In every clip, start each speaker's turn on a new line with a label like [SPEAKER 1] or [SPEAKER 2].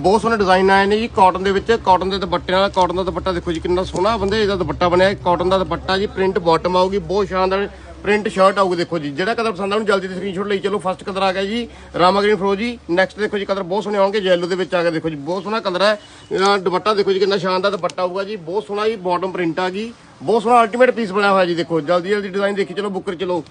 [SPEAKER 1] ਬਹੁਤ ਸੋਹਣੇ ਡਿਜ਼ਾਈਨ ਆਏ ਨੇ ਜੀ। ਕਾਟਨ ਦੇ ਵਿੱਚ ਕਾਟਨ ਦੇ ਦੁਪੱਟੇ ਨਾਲ ਕਾਟਨ ਦਾ ਦੁਪੱਟਾ ਦੇਖੋ ਜੀ, ਕਿੰਨਾ ਸੋਹਣਾ ਬੰਦੇ, ਇਹਦਾ ਦੁਪੱਟਾ ਬਣਿਆ ਕਾਟਨ ਦਾ ਦੁਪੱਟਾ ਜੀ ਪ੍ਰਿੰਟ ਬਾਟਮ ਆਊਗੀ, ਬਹੁਤ ਸ਼ਾਨਦਾਰ ਪ੍ਰਿੰਟ ਸ਼ਰਟ ਆਊਗੀ ਦੇਖੋ ਜੀ। ਜਿਹੜਾ ਕਲਰ ਪਸੰਦ ਆਉਣ, ਜਲਦੀ ਤੇ ਸਕਰੀਨਸ਼ਾਟ ਲਈ ਚਲੋ। ਫਸਟ ਕਲਰ ਆ ਗਿਆ ਜੀ, ਰਾਮਾ ਗ੍ਰੀਨ ਫਰੋਜੀ ਨੈਕਸਟ ਦੇਖੋ ਜੀ, ਕਲਰ ਬਹੁਤ ਸੋਹਣੇ ਆਉਣਗੇ, yellow ਦੇ ਵਿੱਚ ਆ ਗਿਆ ਦੇਖੋ ਜੀ। ਬਹੁਤ ਸੋਹਣਾ ਕਲਰ ਹੈ। ਦੁਪੱਟਾ ਦੇਖੋ ਜੀ, ਕਿੰਨਾ ਸ਼ਾਨਦਾਰ ਦੁਪੱਟਾ ਆਊਗਾ ਜੀ। ਬਹੁਤ ਸੋਹਣਾ ਜੀ ਬਾਟਮ ਪ੍ਰਿੰਟ ਆ ਗਈ। ਬਹੁਤ ਸੋਹਣਾ ਅਲਟੀਮੇਟ ਪੀਸ ਬਣਿਆ ਹੋਇਆ ਜੀ, ਦੇਖੋ। ਜਲਦੀ ਜਲਦੀ ਡਿਜ਼ਾਈਨ ਦੇਖੀ, ਚਲੋ ਬੁੱਕਰ ਚਲੋ।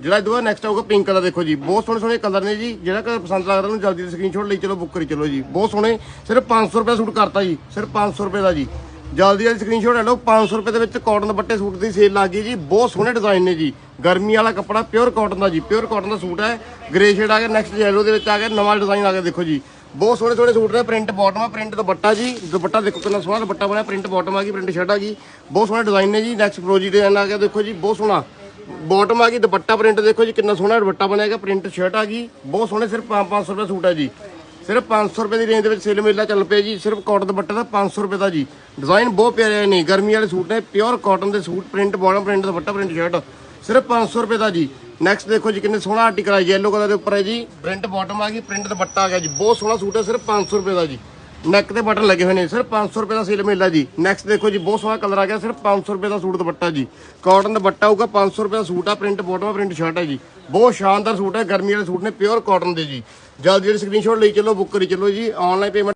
[SPEAKER 1] ਜਿਹੜਾ ਦੁਆ ਨੈਕਸਟ ਆਊਗਾ ਪਿੰਕ ਕਲਰ ਦੇਖੋ ਜੀ। ਬਹੁਤ ਸੋਹਣੇ ਸੋਹਣੇ ਕਲਰ ਨੇ ਜੀ। ਜਿਹੜਾ ਕਲਰ ਪਸੰਦ ਲੱਗਦਾ ਉਹਨੂੰ ਜਲਦੀ ਸਕਰੀਨਸ਼ਾਟ ਲਈ ਚਲੋ ਬੁੱਕ ਕਰੀ ਚਲੋ ਜੀ। ਬਹੁਤ ਸੋਹਣੇ। ਸਿਰਫ 500 ਰੁਪਏ ਸੂਟ ਕਰਤਾ ਜੀ। ਸਿਰਫ 500 ਰੁਪਏ ਦਾ ਜੀ। ਜਲਦੀ ਜਲਦੀ ਸਕਰੀਨਸ਼ਾਟ ਲੈ ਲਓ। 500 ਰੁਪਏ ਦੇ ਵਿੱਚ ਕਾਟਨ ਦੁਪੱਟੇ ਸੂਟ ਦੀ ਸੇਲ ਲੱਗ ਗਈ ਜੀ। ਬਹੁਤ ਸੋਹਣੇ ਡਿਜ਼ਾਈਨ ਨੇ ਜੀ। ਗਰਮੀ ਵਾਲਾ ਕੱਪੜਾ ਪਿਓਰ ਕਾਟਨ ਦਾ ਜੀ। ਪਿਓਰ ਕਾਟਨ ਦਾ ਸੂਟ ਹੈ। ਗ੍ਰੇ ਸ਼ੇਡ ਆ ਗਿਆ ਨੈਕਸਟ ਯੈਲੋ ਦੇ ਵਿੱਚ ਆ ਗਿਆ, ਨਵਾਂ ਡਿਜ਼ਾਈਨ ਆ ਗਿਆ, ਦੇਖੋ ਜੀ। ਬਹੁਤ ਸੋਹਣੇ ਸੋਹਣੇ ਸੂਟ ਨੇ। ਪ੍ਰਿੰਟ ਬਾਟਮ ਆ ਪ੍ਰਿੰਟ ਦੁਪੱਟਾ ਜੀ। ਦੁਪੱਟਾ ਦੇਖੋ ਕਿੰਨਾ ਸੋਹਣਾ ਦੁਪੱਟਾ ਬਣਿਆ। ਪ੍ਰਿੰਟ ਬਾਟਮ ਆ ਗਈ ਪ੍ਰਿੰਟ ਸ਼ਰਟ ਆ ਗਈ। ਬਹੁਤ ਸੋਹਣੇ ਡਿਜ਼ਾਈਨ ਨੇ ਜੀ। ਨੈਕਸਟ ਫਰੋਜੀ ਡਿਜ਼ਾਈਨ ਆ ਗਿਆ, ਦੇਖੋ ਜੀ। ਬਹੁਤ ਸੋਹਣਾ। ਬਾਟਮ ਆ ਗਈ, ਦੁਪੱਟਾ ਪ੍ਰਿੰਟ ਦੇਖੋ ਜੀ, ਕਿੰਨਾ ਸੋਹਣਾ ਦੁਪੱਟਾ ਬਣਿਆ ਹੈਗਾ ਪ੍ਰਿੰਟ ਸ਼ਰਟ ਆ ਗਈ। ਬਹੁਤ ਸੋਹਣੇ ਸਿਰਫ 500 ਰੁਪਏ ਸੂਟ ਹੈ ਜੀ। ਸਿਰਫ 500 ਰੁਪਏ ਦੀ ਰੇਂਜ ਦੇ ਵਿੱਚ ਸੇਲ ਮੇਲਾ ਚੱਲ ਪਿਆ ਜੀ। ਸਿਰਫ ਕਾਟਨ ਦੁਪੱਟਾ ਦਾ 500 ਰੁਪਏ ਦਾ ਜੀ। ਡਿਜ਼ਾਈਨ ਬਹੁਤ ਪਿਆਰੇ ਨੇ, ਗਰਮੀ ਵਾਲੇ ਸੂਟ ਨੇ ਪਿਓਰ ਕਾਟਨ ਦੇ suit print bottom print dupatta print shirt ਸਿਰਫ 500 ਰੁਪਏ ਦਾ ਜੀ। ਨੈਕਸਟ ਦੇਖੋ ਜੀ, ਕਿੰਨੇ ਸੋਹਣਾ ਆਰਟੀਕਲ ਹੈ ਯੈਲੋ ਕਲਰ ਦੇ ਉੱਪਰ ਹੈ ਜੀ। ਪ੍ਰਿੰਟ ਬਾਟਮ ਆ ਗਈ ਪ੍ਰਿੰਟ ਦੁਪੱਟਾ ਆ ਗਿਆ ਜੀ। ਬਹੁਤ ਸੋਹਣਾ ਸੂਟ ਹੈ, ਸਿਰਫ 500 ਰੁਪਏ ਦਾ ਜੀ। ਨੈਕ ਤੇ ਬਟਨ ਲੱਗੇ ਹੋਏ ਨੇ ਸਿਰਫ 500 ਰੁਪਏ ਦਾ ਸੇਲ ਮੇਲਾ ਜੀ। ਨੈਕਸਟ ਦੇਖੋ ਜੀ, ਬਹੁਤ ਸੋਹਣਾ ਕਲਰ ਆ ਗਿਆ, ਸਿਰਫ 500 ਰੁਪਏ ਦਾ ਸੂਟ ਦੁਪੱਟਾ ਜੀ। ਕਾਟਨ ਦੁਪੱਟਾ ਆਊਗਾ 500 ਰੁਪਏ ਦਾ ਸੂਟ ਆ ਪ੍ਰਿੰਟ ਬਾਟਮ ਪ੍ਰਿੰਟ ਸ਼ਰਟ ਹੈ ਜੀ। ਬਹੁਤ ਸ਼ਾਨਦਾਰ ਸੂਟ ਹੈ, ਗਰਮੀ ਵਾਲੇ ਸੂਟ ਨੇ ਪਿਓਰ ਕਾਟਨ ਦੇ ਜੀ। ਜਲਦੀ ਜਲਦੀ ਸਕਰੀਨਸ਼ਾਟ ਲਈ ਚੱਲੋ ਬੁੱਕ ਕਰੀ ਚੱਲੋ ਜੀ। Online payment